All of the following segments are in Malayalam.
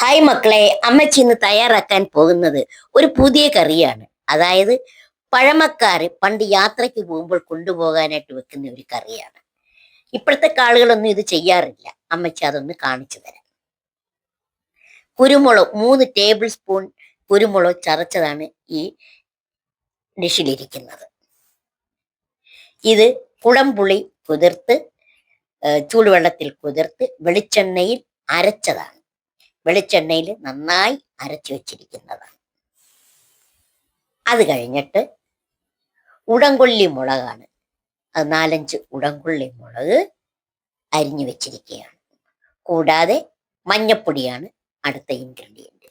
ഹായ് മക്കളെ അമ്മച്ചി ഇന്ന് തയ്യാറാക്കാൻ പോകുന്നത് ഒരു പുതിയ കറിയാണ്. അതായത് പഴമക്കാർ പണ്ട് യാത്രയ്ക്ക് പോകുമ്പോൾ കൊണ്ടുപോകാനായിട്ട് വെക്കുന്ന ഒരു കറിയാണ്. ഇപ്പോഴത്തെ ആളുകളൊന്നും ഇത് ചെയ്യാറില്ല. അമ്മച്ചി അതൊന്ന് കാണിച്ചു തരാം. കുരുമുളക് മൂന്ന് ടേബിൾ സ്പൂൺ കുരുമുളക് ചതച്ചതാണ് ഈ ഡിഷിലിരിക്കുന്നത് ഇത് കുടംപുളി കുതിർത്ത് ചൂടുവെള്ളത്തിൽ കുതിർത്ത് വെളിച്ചെണ്ണയിൽ അരച്ചതാണ്. വെളിച്ചെണ്ണയിൽ നന്നായി അരച്ചു വെച്ചിരിക്കുന്നതാണ് അത് കഴിഞ്ഞിട്ട് ഉടങ്കൊള്ളി മുളകാണ്. അത് നാലഞ്ച് ഉടങ്കൊള്ളി മുളക് അരിഞ്ഞു വെച്ചിരിക്കുകയാണ്. കൂടാതെ മഞ്ഞപ്പൊടിയാണ് അടുത്ത ഇൻഗ്രീഡിയന്റ്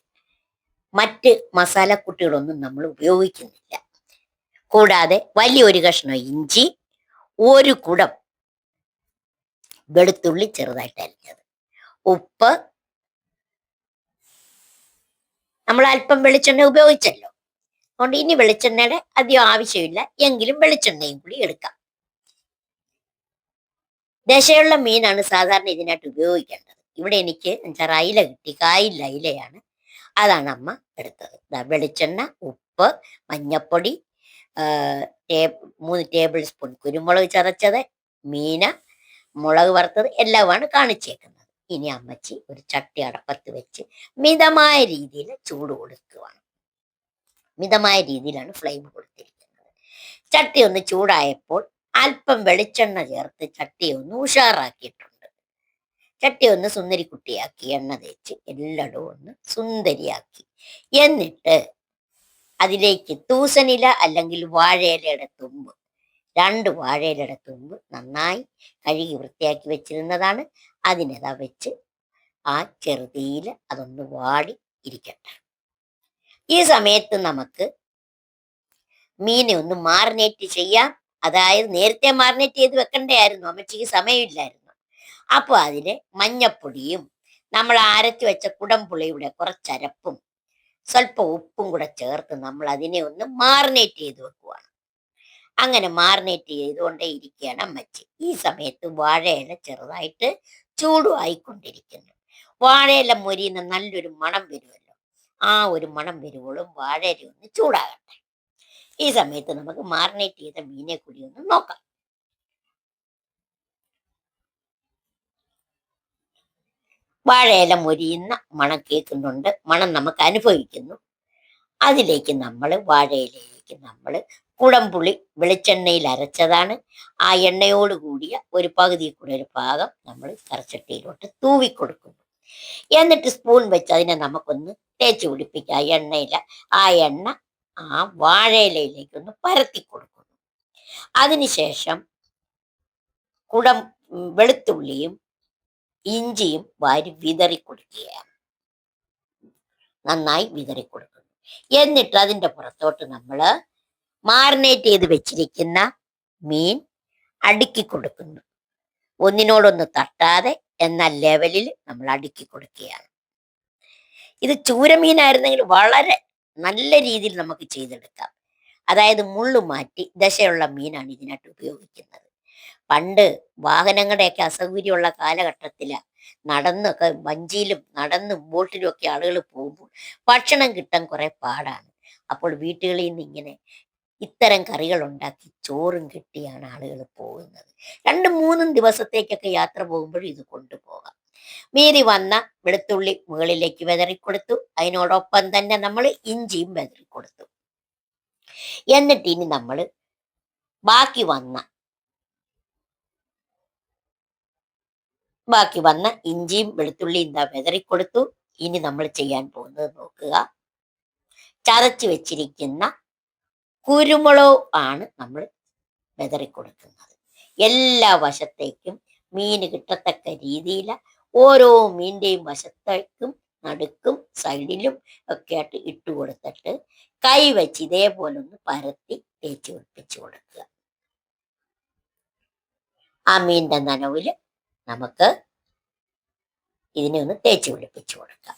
മറ്റ് മസാലക്കുട്ടികളൊന്നും നമ്മൾ ഉപയോഗിക്കുന്നില്ല. കൂടാതെ വലിയൊരു കഷ്ണം ഇഞ്ചി ഒരു കുടം വെളുത്തുള്ളി ചെറുതായിട്ട് അരിഞ്ഞത്. ഉപ്പ് നമ്മൾ അല്പം വെളിച്ചെണ്ണ ഉപയോഗിച്ചല്ലോ. അതുകൊണ്ട് ഇനി വെളിച്ചെണ്ണയുടെ അധികം ആവശ്യമില്ല. എങ്കിലും വെളിച്ചെണ്ണയും കൂടി എടുക്കാം. ദശയുള്ള മീനാണ് സാധാരണ ഇതിനായിട്ട് ഉപയോഗിക്കേണ്ടത്. ഇവിടെ എനിക്ക് അയില കിട്ടി. കായില്ല ലൈലയാണ് അതാണ് അമ്മ എടുത്തത്. വെളിച്ചെണ്ണ ഉപ്പ് മഞ്ഞപ്പൊടി മൂന്ന് ടേബിൾ സ്പൂൺ കുരുമുളക് ചതച്ചത് മീന മുളക് വറുത്തത് എല്ലാമാണ് കാണിച്ചേക്കുന്നത്. ഇനി അമ്മച്ചി ഒരു ചട്ടി അടപ്പത്ത് വെച്ച് മിതമായ രീതിയിൽ ചൂട് കൊടുക്കുകയാണ് മിതമായ രീതിയിലാണ് ഫ്ലെയിം കൊടുത്തിരിക്കുന്നത്. ചട്ടി ഒന്ന് ചൂടായപ്പോൾ അല്പം വെളിച്ചെണ്ണ ചേർത്ത് ചട്ടി ഒന്ന് ഉഷാറാക്കിയിട്ടുണ്ട്. ചട്ടി ഒന്ന് സുന്ദരിക്കുട്ടിയാക്കി എണ്ണ തേച്ച് എല്ലായിടവും ഒന്ന് സുന്ദരിയാക്കി. എന്നിട്ട് അതിലേക്ക് തൂസനില അല്ലെങ്കിൽ വാഴയിലയുടെ തുമ്പ് രണ്ട് വാഴയിലയുടെ തുമ്പ് നന്നായി കഴുകി വൃത്തിയാക്കി വെച്ചിരുന്നതാണ്. അതിനതാ വെച്ച് ആ ചെറുതീയിൽ അതൊന്ന് വാടി ഇരിക്കട്ടെ. ഈ സമയത്ത് നമുക്ക് മീനെ ഒന്ന് മാറിനേറ്റ് ചെയ്യാം. അതായത് നേരത്തെ മാറിനേറ്റ് ചെയ്ത് വെക്കണ്ടായിരുന്നു അമ്മച്ചിക്ക് സമയമില്ലായിരുന്നു. അപ്പോൾ അതിന് മഞ്ഞപ്പൊടിയും നമ്മൾ അരച്ചു വെച്ച കുടംപുളിയുടെ കുറച്ചരപ്പും സ്വല്പം ഉപ്പും കൂടെ ചേർത്ത് നമ്മൾ അതിനെ ഒന്ന് മാറിനേറ്റ് ചെയ്ത് വെക്കുവാണ്. അങ്ങനെ മാറിനേറ്റ് ചെയ്തുകൊണ്ടേ ഇരിക്കുകയാണ് അമ്മച്ചി. ഈ സമയത്ത് വാഴയില ചെറുതായിട്ട് ചൂടുമായിക്കൊണ്ടിരിക്കുന്നു. വാഴയില മൊരിയുന്ന നല്ലൊരു മണം വരുമല്ലോ. ആ ഒരു മണം വരുമ്പോഴും വാഴയില ഒന്ന് ചൂടാകട്ടെ. ഈ സമയത്ത് നമുക്ക് മാറിനേറ്റ് ചെയ്ത മീനെ കൂടി ഒന്ന് നോക്കാം. വാഴയില മൊരിയുന്ന മണം കേൾക്കുന്നുണ്ട്. മണം നമുക്ക് അനുഭവിക്കുന്നു. അതിലേക്ക് നമ്മൾ വാഴയിലേക്ക് നമ്മൾ കുടംപുളി വെളിച്ചെണ്ണയിൽ അരച്ചതാണ്. ആ എണ്ണയോട് കൂടിയ ഒരു പകുതി കൂടെ ഒരു ഭാഗം നമ്മൾ കറച്ചട്ടിയിലോട്ട് തൂവി കൊടുക്കുന്നു. എന്നിട്ട് സ്പൂൺ വെച്ച് അതിനെ നമുക്കൊന്ന് തേച്ച് പിടിപ്പിക്കുക എണ്ണയില ആ എണ്ണ ആ വാഴയിലയിലേക്ക് ഒന്ന് പരത്തി കൊടുക്കുന്നു. അതിനുശേഷം കുടം വെളുത്തുള്ളിയും ഇഞ്ചിയും വാരി വിതറി കൊടുക്കുകയാണ്. നന്നായി വിതറി കൊടുക്കുന്നു. എന്നിട്ട് അതിന്റെ പുറത്തോട്ട് നമ്മൾ മാറിനേറ്റ് ചെയ്ത് വെച്ചിരിക്കുന്ന മീൻ അടുക്കി കൊടുക്കുന്നു. ഒന്നിനോടൊന്ന് തട്ടാതെ എന്ന ലെവലിൽ നമ്മൾ അടുക്കി കൊടുക്കുകയാണ്. ഇത് ചൂരമീനായിരുന്നെങ്കിൽ വളരെ നല്ല രീതിയിൽ നമുക്ക് ചെയ്തെടുക്കാം. അതായത് മുള്ളു മാറ്റി ദശയുള്ള മീനാണ് ഇതിനായിട്ട് ഉപയോഗിക്കുന്നത്. പണ്ട് വാഹനങ്ങളുടെയൊക്കെ അസൗകര്യമുള്ള കാലഘട്ടത്തിൽ നടന്നൊക്കെ വഞ്ചിയിലും നടന്നും ബോട്ടിലും ഒക്കെ ആളുകൾ പോകുമ്പോൾ ഭക്ഷണം കിട്ടാൻ കുറെ പാടാണ്. അപ്പോൾ വീട്ടുകളിൽ നിന്ന് ഇങ്ങനെ ഇത്തരം കറികൾ ഉണ്ടാക്കി ചോറും കിട്ടിയാണ് ആളുകൾ പോകുന്നത്. രണ്ടും മൂന്നും ദിവസത്തേക്കൊക്കെ യാത്ര പോകുമ്പോൾ ഇത് കൊണ്ടുപോകാം. മീതി വന്ന വെളുത്തുള്ളി മുകളിലേക്ക് വിതറിക്കൊടുത്തു. അതിനോടൊപ്പം തന്നെ നമ്മൾ ഇഞ്ചിയും വിതറിക്കൊടുത്തു. എന്നിട്ട് ഇനി നമ്മൾ ബാക്കി വന്ന ബാക്കി വന്ന ഇഞ്ചിയും വെളുത്തുള്ളിയും എന്താ വിതറിക്കൊടുത്തു. ഇനി നമ്മൾ ചെയ്യാൻ പോകുന്നത് നോക്കുക. ചതച്ചു വെച്ചിരിക്കുന്ന കുരുമുളക് ആണ് നമ്മൾ വിതറിക്കൊടുക്കുന്നത്. എല്ലാ വശത്തേക്കും മീൻ കിട്ടത്തക്ക രീതിയിൽ ഓരോ മീന്റെയും വശത്തേക്കും നടുക്കും സൈഡിലും ഒക്കെ ആയിട്ട് ഇട്ട് കൊടുത്തിട്ട് കൈ വെച്ച് ഇതേപോലെ ഒന്ന് പരത്തി തേച്ച് പിടിപ്പിച്ച് കൊടുക്കുക. ആ മീന്റെ നനവിൽ നമുക്ക് ഇതിനെ ഒന്ന് തേച്ച് പിടിപ്പിച്ച് കൊടുക്കാം.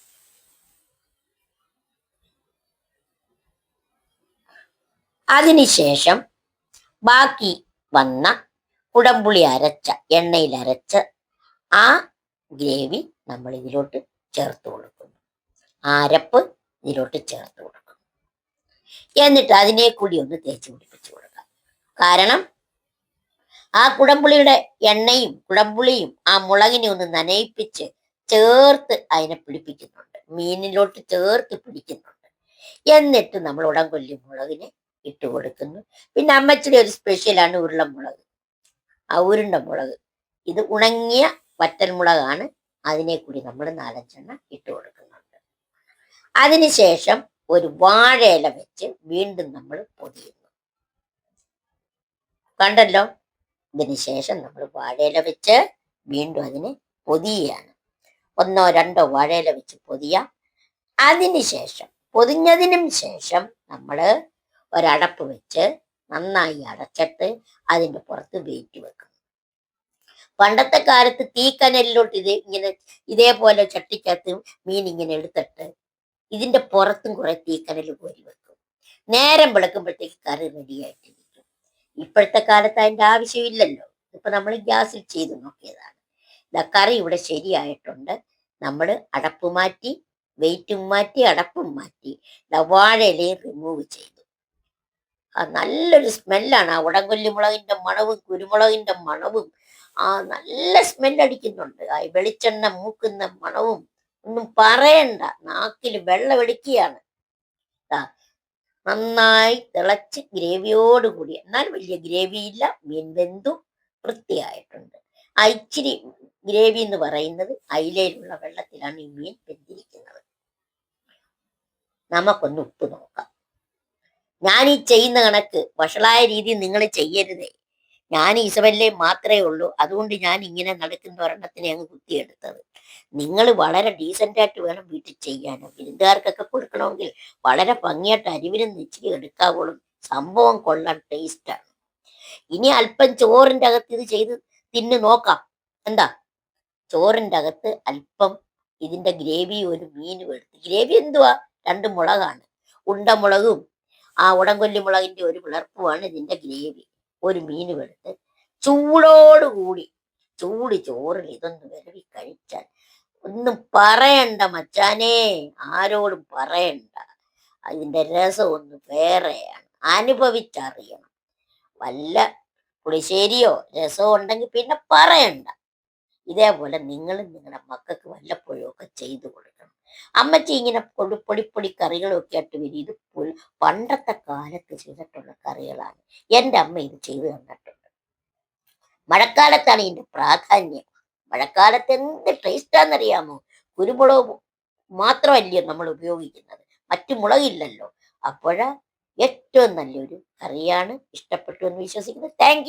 അതിനുശേഷം ബാക്കി വന്ന കുടംപുളി അരച്ച എണ്ണയിൽ അരച്ച ആ ഗ്രേവി നമ്മൾ ഇതിലോട്ട് ചേർത്ത് കൊടുക്കുന്നു. അരപ്പ് ഇതിലോട്ട് ചേർത്ത് കൊടുക്കും എന്നിട്ട് അതിനെ കൂടി ഒന്ന് തേച്ച് പിടിപ്പിച്ച് കൊടുക്കാം കാരണം ആ കുടമ്പുളിയുടെ എണ്ണയും കുടമ്പുളിയും ആ മുളകിനെ ഒന്ന് നനയിപ്പിച്ച് ചേർത്ത് അതിനെ പിടിപ്പിക്കുന്നുണ്ട്. മീനിലോട്ട് ചേർത്ത് പിടിക്കുന്നുണ്ട്. എന്നിട്ട് നമ്മൾ ഉടംകൊല്ലി മുളകിനെ ഇട്ട് കൊടുക്കുന്നു പിന്നെ അമ്മച്ചിടെ ഒരു സ്പെഷ്യലാണ് ഉരുളമുളക്. ആ ഉരുണ്ട മുളക് ഇത് ഉണങ്ങിയ വറ്റൽമുളകാണ്. അതിനെ കൂടി നമ്മൾ നാലഞ്ചെണ്ണ ഇട്ട് കൊടുക്കുന്നുണ്ട് അതിനുശേഷം ഒരു വാഴയില വെച്ച് വീണ്ടും നമ്മൾ പൊതിയുന്നു. കണ്ടല്ലോ? ഇതിന് ശേഷം നമ്മൾ വാഴയില വെച്ച് വീണ്ടും അതിനെ പൊതിയാണ് ഒന്നോ രണ്ടോ വാഴയില വെച്ച് പൊതിയാം. അതിനുശേഷം പൊതിഞ്ഞതിനും ശേഷം നമ്മൾ ഒരടപ്പ് വെച്ച് നന്നായി അടച്ചിട്ട് അതിന്റെ പുറത്ത് വെയിറ്റ് വെക്കും പണ്ടത്തെ കാലത്ത് തീക്കനലിലോട്ട് ഇത് ഇങ്ങനെ ഇതേപോലെ ചട്ടിക്കകത്ത് മീൻ ഇങ്ങനെ എടുത്തിട്ട് ഇതിന്റെ പുറത്തും കുറെ തീക്കനൽ കോരി വെക്കും. നേരം വിളക്കുമ്പോഴത്തേക്ക് കറി റെഡിയായിട്ടിരിക്കും ഇപ്പോഴത്തെ കാലത്ത് അതിന്റെ ആവശ്യമില്ലല്ലോ. ഇപ്പൊ നമ്മൾ ഗ്യാസിൽ ചെയ്ത് നോക്കിയതാണ്. കറി ഇവിടെ ശരിയായിട്ടുണ്ട്. നമ്മൾ അടപ്പ് മാറ്റി വെയിറ്റും മാറ്റി അടപ്പും മാറ്റി വാഴയിലയും റിമൂവ് ചെയ്തു. നല്ലൊരു സ്മെല്ലാണ്. ആ ഉടങ്കൊല്ലി മുളകിന്റെ മണവും കുരുമുളകിന്റെ മണവും. ആ നല്ല സ്മെല്ലടിക്കുന്നുണ്ട്. ആ വെളിച്ചെണ്ണ മൂക്കുന്ന മണവും ഒന്നും പറയണ്ട. നാക്കിൽ വെള്ളമെടുക്കുകയാണ്. നന്നായി തിളച്ച് ഗ്രേവിയോടുകൂടി എന്നാൽ വലിയ ഗ്രേവിയില്ല മീൻ വെന്തു വൃത്തിയായിട്ടുണ്ട്. ആ ഇച്ചിരി ഗ്രേവി എന്ന് പറയുന്നത് അയിലയിലുള്ള വെള്ളത്തിലാണ് ഈ മീൻ വെന്തിരിക്കുന്നത്. നമുക്കൊന്ന് ഉപ്പ് നോക്കാം. ഞാൻ ഈ ചെയ്യുന്ന കണക്ക് വഷളായ രീതി നിങ്ങൾ ചെയ്യരുതേ. ഞാൻ ഇസബല്ലേ മാത്രമേ ഉള്ളൂ. അതുകൊണ്ട് ഞാൻ ഇങ്ങനെ നടക്കുന്ന ഒരെണ്ണത്തിനെ അങ്ങ് കുത്തിയെടുത്തത്. നിങ്ങൾ വളരെ ഡീസന്റ് ആയിട്ട് വേണം വീട്ടിൽ ചെയ്യാൻ. വിരുന്നുകാർക്കൊക്കെ കൊടുക്കണമെങ്കിൽ വളരെ ഭംഗിയായിട്ട് അരിവിനും നെച്ചിരി എടുക്കാവുള്ളൂ. സംഭവം കൊള്ളാൻ ടേസ്റ്റാണ് ഇനി അല്പം ചോറിന്റെ അകത്ത് ഇത് ചെയ്ത് തിന്നു നോക്കാം. എന്താ? ചോറിന്റെ അകത്ത് അല്പം ഇതിന്റെ ഗ്രേവി ഒരു മീനും എടുത്ത്. ഗ്രേവി എന്തുവാ? രണ്ട് മുളകാണ്. ഉണ്ടമുളകും ആ ഉടങ്കൊല്ലി മുളകിന്റെ ഒരു പിളർപ്പുമാണ് ഇതിന്റെ ഗ്രേവി. ഒരു മീൻ എടുത്ത് ചൂടോടുകൂടി ചൂട് ചോറിൽ ഇതൊന്ന് വിരവി കഴിച്ചാൽ ഒന്നും പറയണ്ട മച്ചാനേ ആരോടും പറയണ്ട. അതിന്റെ രസം ഒന്ന് വേറെയാണ്. അനുഭവിച്ചറിയണം. വല്ല പുളിശ്ശേരിയോ രസമോ ഉണ്ടെങ്കിൽ പിന്നെ പറയണ്ട. ഇതേപോലെ നിങ്ങളും നിങ്ങളുടെ മക്കൾക്ക് വല്ലപ്പോഴും ഒക്കെ ചെയ്തു കൊടുക്കണം. അമ്മച്ചി ഇങ്ങനെ പൊടി പൊടി പൊടി കറികളൊക്കെ ആയിട്ട് വരും. ഇത് പണ്ടത്തെ കാലത്ത് ചെയ്തിട്ടുള്ള കറികളാണ്. എന്റെ അമ്മ ഇത് ചെയ്തു തന്നിട്ടുണ്ട്. മഴക്കാലത്താണ് ഇതിന്റെ പ്രാധാന്യം. മഴക്കാലത്ത് എന്ത് ടേസ്റ്റാന്നറിയാമോ കുരുമുളക് മാത്രമല്ലയോ നമ്മൾ ഉപയോഗിക്കുന്നത്. മറ്റു മുളകില്ലല്ലോ. അപ്പോഴ ഏറ്റവും നല്ലൊരു കറിയാണ് ഇഷ്ടപ്പെട്ടു എന്ന് വിശ്വസിക്കുന്നു. താങ്ക്